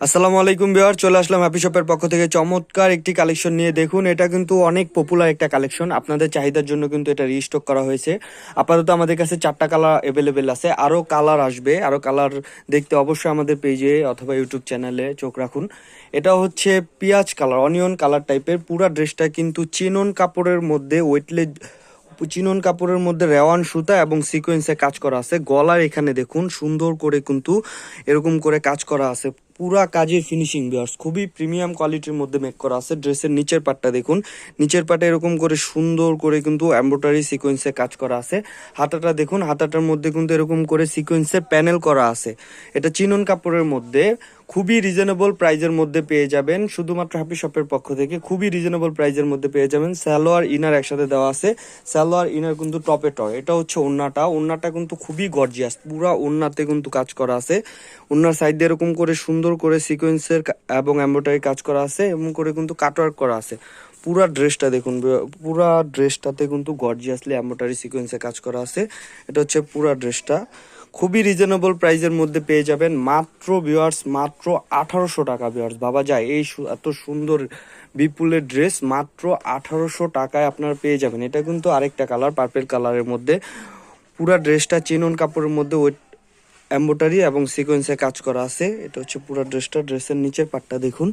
আসসালামু আলাইকুম বিহার চলে আসলাম হ্যাপি শপের পক্ষ থেকে। চমৎকার একটি কালেকশন নিয়ে দেখুন। এটা কিন্তু অনেক পপুলার একটা কালেকশন। আপনাদের চাহিদার জন্য কিন্তু এটা রিস্টক করা হয়েছে। আপাতত আমাদের কাছে চারটা কালার অ্যাভেলেবেল আছে। আরও কালার আসবে। আরও কালার দেখতে অবশ্যই আমাদের পেজে অথবা ইউটিউব চ্যানেলে চোখ রাখুন। এটা হচ্ছে পেঁয়াজ কালার অনিয়ন কালার টাইপের পুরা ড্রেসটা কিন্তু চিনন কাপড়ের মধ্যে ওয়েটলেস চিনন কাপড়ের মধ্যে রেওয়ান সুতা এবং সিকোয়েন্সে কাজ করা আছে। গলার এখানে দেখুন, সুন্দর করে কিন্তু এরকম করে কাজ করা আছে। পুরা কাজের ফিনিশিং বিয়ার্স খুবই প্রিমিয়াম কোয়ালিটির মধ্যে মেক করা আছে। ড্রেসের নিচের পাটটা দেখুন। নিচের পাটে এরকম করে সুন্দর করে কিন্তু এমব্রয়ডারি সিকোয়েন্সে কাজ করা আছে। হাতাটা দেখুন, হাতাটার মধ্যে কিন্তু এরকম করে সিকোয়েন্সে প্যানেল করা আছে। এটা চিনন কাপড়ের মধ্যে। খুবই রিজনেবল প্রাইজের মধ্যে পেয়ে যাবেন। শুধুমাত্র হ্যাপি শপের পক্ষ থেকে খুবই রিজনেবল প্রাইজের মধ্যে পেয়ে যাবেন। স্যালোয়ার ইনার একসাথে দেওয়া আছে। স্যালোয়ার ইনার কিন্তু টপে টপ এটা হচ্ছে ওন্নাটা। ওন্নাটা কিন্তু খুবই গর্জিয়াস পুরা ওন্নাতে কিন্তু কাজ করা আছে। ওন্নার সাইড দিয়ে এরকম করে সুন্দর করে সিকোয়েন্সের এবং এমব্রয়ডারি কাজ করা আছে এবং করে কিন্তু কাটওয়ার্ক করা আছে। পুরা ড্রেসটা দেখুন, পুরা ড্রেসটাতে কিন্তু গর্জিয়াসলি এমব্রয়ডারি সিকোয়েন্সে কাজ করা আছে। এটা হচ্ছে পুরা ড্রেসটা খুবই রিজনেবল প্রাইজের মধ্যে পেয়ে যাবেন। মাত্র ভিউয়ার্স মাত্র আঠারোশো টাকা ভিউয়ার্স বাবা যায় এই এত সুন্দর, বিপুলের ড্রেস মাত্র আঠারোশো টাকায় আপনারা পেয়ে যাবেন। এটা কিন্তু আরেকটা কালার পার্পেল কালারের মধ্যে। পুরা ড্রেসটা চিনন কাপড়ের মধ্যে ওই এম্বোটারি এবং সিকোয়েন্সে কাজ করা আছে। এটা হচ্ছে পুরো ড্রেসটা ড্রেসের নিচের পাটটা দেখুন।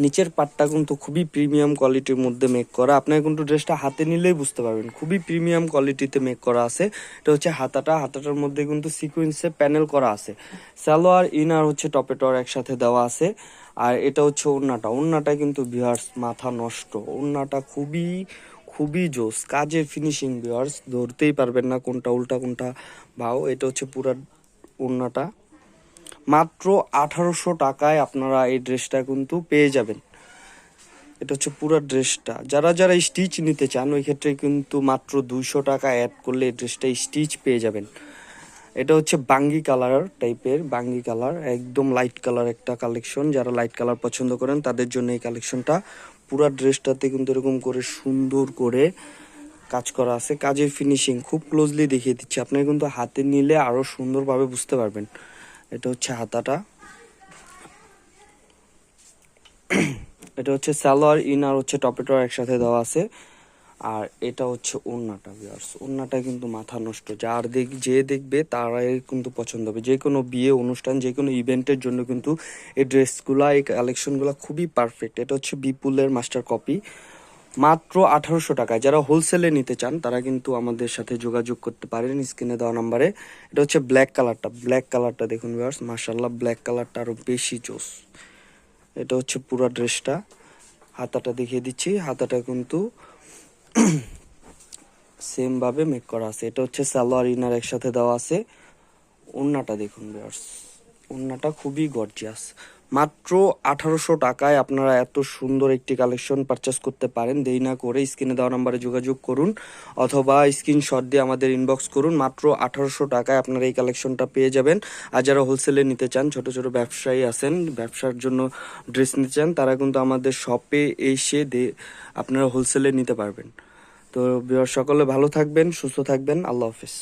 নিচের পাটটা কিন্তু খুবই প্রিমিয়াম কোয়ালিটির মধ্যে মেক করা। আপনারা কিন্তু ড্রেসটা হাতে নিলেই বুঝতে পারবেন। খুবই প্রিমিয়াম কোয়ালিটিতে মেক করা আছে। এটা হচ্ছে হাতাটা। হাতাটার মধ্যে কিন্তু সিকোয়েন্সে প্যানেল করা আছে। সালোয়ার ইনার হচ্ছে টপেটর একসাথে দেওয়া আছে। আর এটা হচ্ছে ওড়নাটা। ওড়নাটা কিন্তু বিহার্স মাথা নষ্ট। ওড়নাটা খুবই খুবই জোস। কাজের ফিনিশিং বিহার্স ধরতেই পারবেন না কোনটা উল্টা, কোনটা ভাও এটা হচ্ছে পুরা ওড়নাটা মাত্র আঠারোশো টাকায় আপনারা এই ড্রেসটা কিন্তু পেয়ে যাবেন। এটা হচ্ছে পুরো ড্রেসটা। যারা যারা স্টিচ নিতে চান, ওই ক্ষেত্রে কিন্তু মাত্র দুইশো টাকা অ্যাড করলে এই ড্রেসটা স্টিচ পেয়ে যাবেন। এটা হচ্ছে বাঙ্গি কালার টাইপের, বাঙ্গি কালার, একদম লাইট কালার একটা কালেকশন যারা লাইট কালার পছন্দ করেন, তাদের জন্য এই কালেকশনটা পুরো ড্রেসটাতে কিন্তু এরকম করে সুন্দর করে কাজ করা আছে, কাজের ফিনিশিং খুব ক্লোজলি দেখিয়ে দিচ্ছি। আপনি কিন্তু হাতে নিলে আরও সুন্দরভাবে বুঝতে পারবেন। এটা হচ্ছে হাতাটা। এটা হচ্ছে সালোয়ার, ইনার হচ্ছে টপেটো একসাথে দেওয়া আছে। আর এটা হচ্ছে ওন্নাটা ভিউয়ার্স ওন্নাটা কিন্তু মাথা নষ্ট। যার দেখ, যে দেখবে তারাই কিন্তু পছন্দ হবে। যে কোনো বিয়ে, অনুষ্ঠান, যে কোনো ইভেন্টের জন্য কিন্তু এই ড্রেসগুলো এই কালেকশনগুলো খুবই পারফেক্ট এটা হচ্ছে বিপুলের মাস্টার কপি মাত্র আঠারোশো টাকায়। যারা হোলসেলে নিতে চান, তারা কিন্তু আমাদের সাথে যোগাযোগ করতে পারেন স্ক্রিনে দেওয়া নাম্বারে। এটা হচ্ছে ব্ল্যাক কালারটা ব্ল্যাক কালারটা দেখুন ভিউয়ার্স মার্শাল্লাহ ব্ল্যাক কালারটা আরও বেশি জোস। এটা হচ্ছে পুরো ড্রেসটা হাতাটা দেখিয়ে দিচ্ছি। হাতাটা কিন্তু সেম ভাবে মেক করা আছে। এটা হচ্ছে সালোয়ার ইনার একসাথে দেওয়া আছে। ওন্নাটা দেখুন ভিউয়ার্স ওন্নাটা খুবই গর্জিয়াস মাত্র আঠারোশো টাকায় আপনারা এত সুন্দর একটি কালেকশন পারচেস করতে পারেন। দেরি না করে স্ক্রিনে দেওয়া নাম্বারে যোগাযোগ করুন অথবা স্ক্রিনশট দিয়ে আমাদের ইনবক্স করুন। মাত্র আঠারোশো টাকায় আপনারা এই কালেকশনটা পেয়ে যাবেন। আর যারা হোলসেলে নিতে চান, ছোট ছোট ব্যবসায়ী আছেন, ব্যবসার জন্য ড্রেস নিতে চান, তারা কিন্তু আমাদের শপে এসে দে, আপনারা হোলসেলে নিতে পারবেন। তো সকলে ভালো থাকবেন, সুস্থ থাকবেন। আল্লাহ হাফিজ।